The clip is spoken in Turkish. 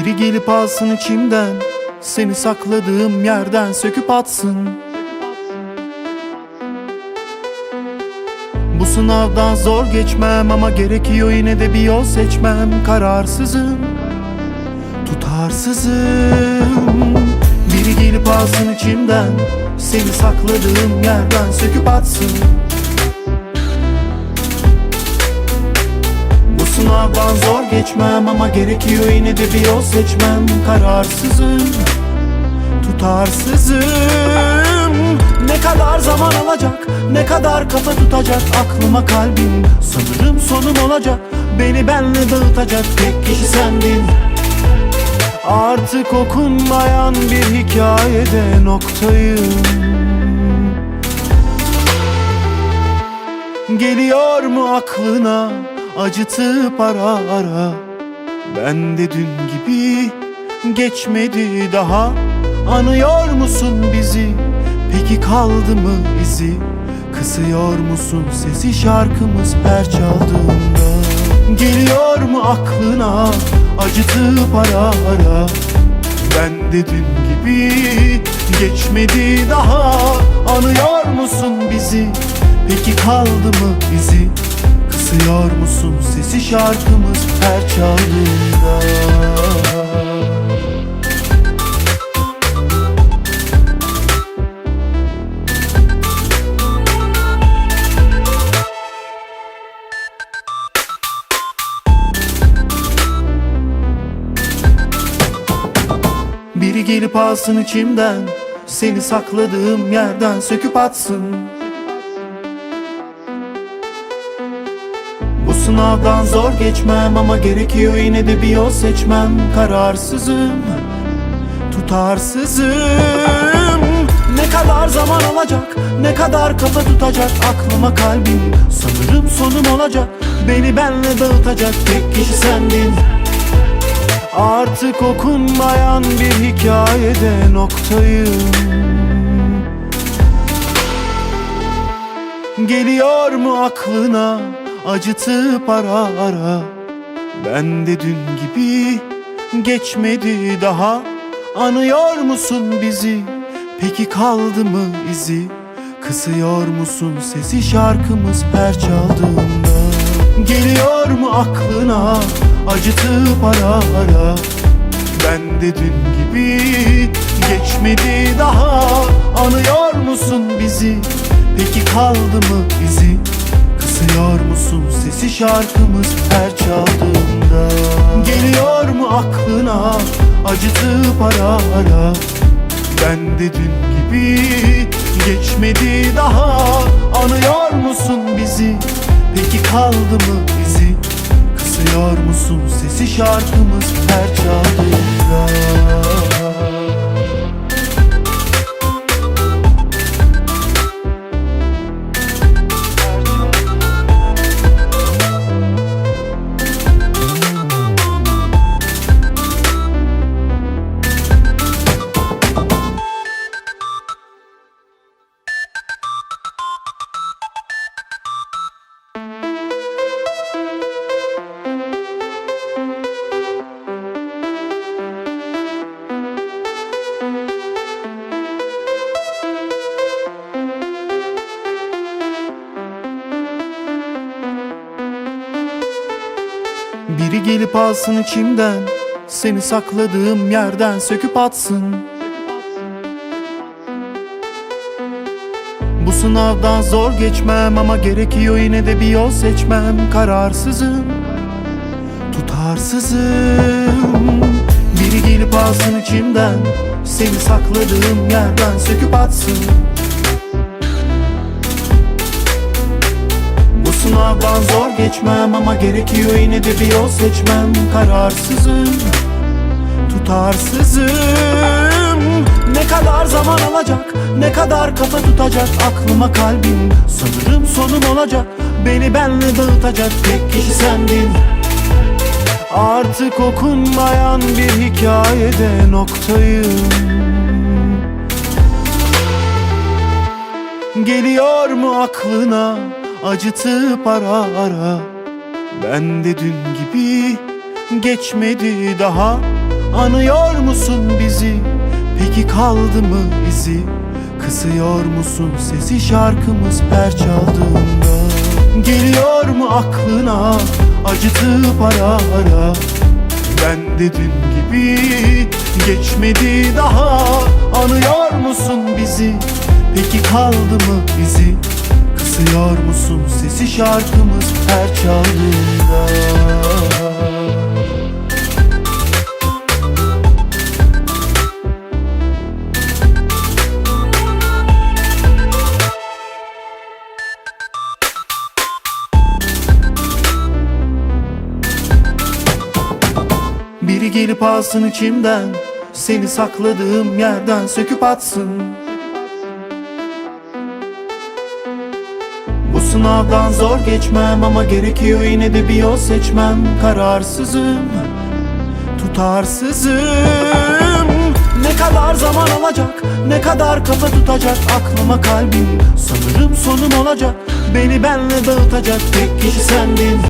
Biri gelip alsın içimden Seni sakladığım yerden söküp atsın. Bu sınavdan zor geçmem ama gerekiyor yine de bir yol seçmem. Kararsızım, tutarsızım. Biri gelip alsın içimden Seni sakladığım yerden söküp atsın sınavdan zor geçmem ama gerekiyor yine de bir yol seçmem. Kararsızım, tutarsızım. Ne kadar zaman alacak, ne kadar kafa tutacak Aklıma kalbim, sanırım sonum olacak Beni benle dağıtacak tek kişi sendin. Artık okunmayan bir hikayede noktayım. Geliyor mu aklına acıtıp ara ara. Ben de dün gibi geçmedi daha. Anıyor musun bizi? Peki kaldı mı izi Kısıyor musun sesi şarkımız her çaldığında? Geliyor mu aklına acıtıp ara ara? Ben de dün gibi geçmedi daha. Anıyor musun bizi? Peki kaldı mı izi Kısıyor musun sesi şarkımız her çaldığında? Biri gelip alsın içimden Seni sakladığım yerden söküp atsın sınavdan zor geçmem ama gerekiyor yine de bir yol seçmem. Kararsızım, tutarsızım. Ne kadar zaman alacak, ne kadar kafa tutacak Aklıma kalbim, sanırım sonum olacak Beni benle dağıtacak tek kişi sendin. Artık okunmayan bir hikayede noktayım. Geliyor mu aklına acıtıp ara ara Ben de dün gibi geçmedi daha. Anıyor musun bizi? Peki kaldı mı izi? Kısıyor musun sesi şarkımız her çaldığında? Geliyor mu aklına acıtıp ara ara Ben de dün gibi geçmedi daha. Anıyor musun bizi? Peki kaldı mı izi Kısıyor musun sesi şarkımız her çaldığında? Geliyor mu aklına acıtıp ara ara? Ben de dün gibi geçmedi daha. Anıyor musun bizi? Peki kaldı mı izi Kısıyor musun sesi şarkımız her çaldığında Biri gelip alsın içimden Seni sakladığım yerden söküp atsın. Bu sınavdan zor geçmem ama gerekiyor yine de bir yol seçmem. Kararsızım, tutarsızım. Biri gelip alsın içimden Seni sakladığım yerden söküp atsın sınavdan zor geçmem ama gerekiyor yine de bir yol seçmem. Kararsızım, tutarsızım. Ne kadar zaman alacak, ne kadar kafa tutacak Aklıma kalbim, sanırım sonum olacak Beni benle dağıtacak tek kişi sendin. Artık okunmayan bir hikayede noktayım. Geliyor mu aklına acıtıp ara ara. Ben de dün gibi geçmedi daha. Anıyor musun bizi? Peki kaldı mı izi Kısıyor musun sesi şarkımız her çaldığında? Geliyor mu aklına acıtıp ara ara? Ben de dün gibi geçmedi daha. Anıyor musun bizi? Peki kaldı mı izi Kısıyor musun sesi şarkımız her çaldığında? Biri gelip alsın içimden Seni sakladığım yerden söküp atsın sınavdan zor geçmem ama gerekiyor yine de bir yol seçmem. Kararsızım, tutarsızım. Ne kadar zaman alacak, ne kadar kafa tutacak Aklıma kalbim. Sanırım sonum olacak Beni benle dağıtacak tek kişi sendin